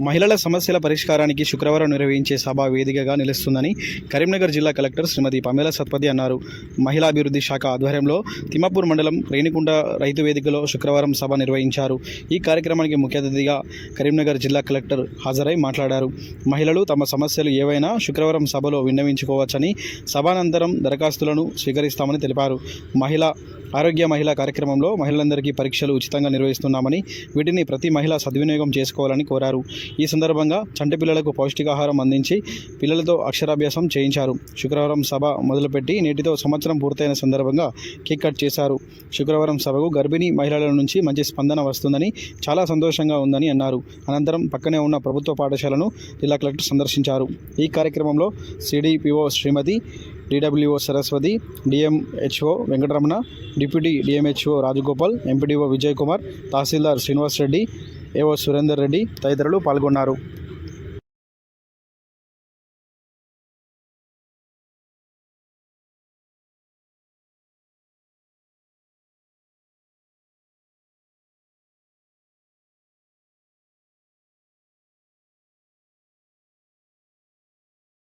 మహిళల సమస్యల పరిష్కారానికి శుక్రవారం నిర్వహించే సభ వేదికగా నిలుస్తుందని కరీంనగర్ జిల్లా కలెక్టర్ శ్రీమతి పమేల సత్పతి అన్నారు. మహిళాభివృద్ధి శాఖ ఆధ్వర్యంలో తిమ్మపూర్ మండలం రేణికుంట రైతు వేదికలో శుక్రవారం సభ నిర్వహించారు. ఈ కార్యక్రమానికి ముఖ్య అతిథిగా కరీంనగర్ జిల్లా కలెక్టర్ హాజరై మాట్లాడారు. మహిళలు తమ సమస్యలు ఏవైనా శుక్రవారం సభలో విన్నవించుకోవచ్చని సభానంతరం దరఖాస్తులను స్వీకరిస్తామని తెలిపారు. మహిళ ఆరోగ్య మహిళా కార్యక్రమంలో మహిళలందరికీ పరీక్షలు ఉచితంగా నిర్వహిస్తున్నామని వీటిని ప్రతి మహిళ సద్వినియోగం చేసుకోవాలని కోరారు. ఈ సందర్భంగా చంటి పిల్లలకు పౌష్టికాహారం అందించి పిల్లలతో అక్షరాభ్యాసం చేయించారు. శుక్రవారం సభ మొదలుపెట్టి నేటితో సంవత్సరం పూర్తయిన సందర్భంగా కేక్ కట్ చేశారు. శుక్రవారం సభకు గర్భిణీ మహిళల నుంచి మంచి స్పందన వస్తుందని చాలా సంతోషంగా ఉందని అన్నారు. అనంతరం పక్కనే ఉన్న ప్రభుత్వ పాఠశాలను జిల్లా కలెక్టర్ సందర్శించారు. ఈ కార్యక్రమంలో CDPO Srimathi DWO Saraswathi DMHO Venkataramana deputy DMHO Rajagopal MPDO Vijay Kumar తహసీల్దార్ శ్రీనివాస్ రెడ్డి ఏఓ సురేందర్ రెడ్డి తదితరులు పాల్గొన్నారు.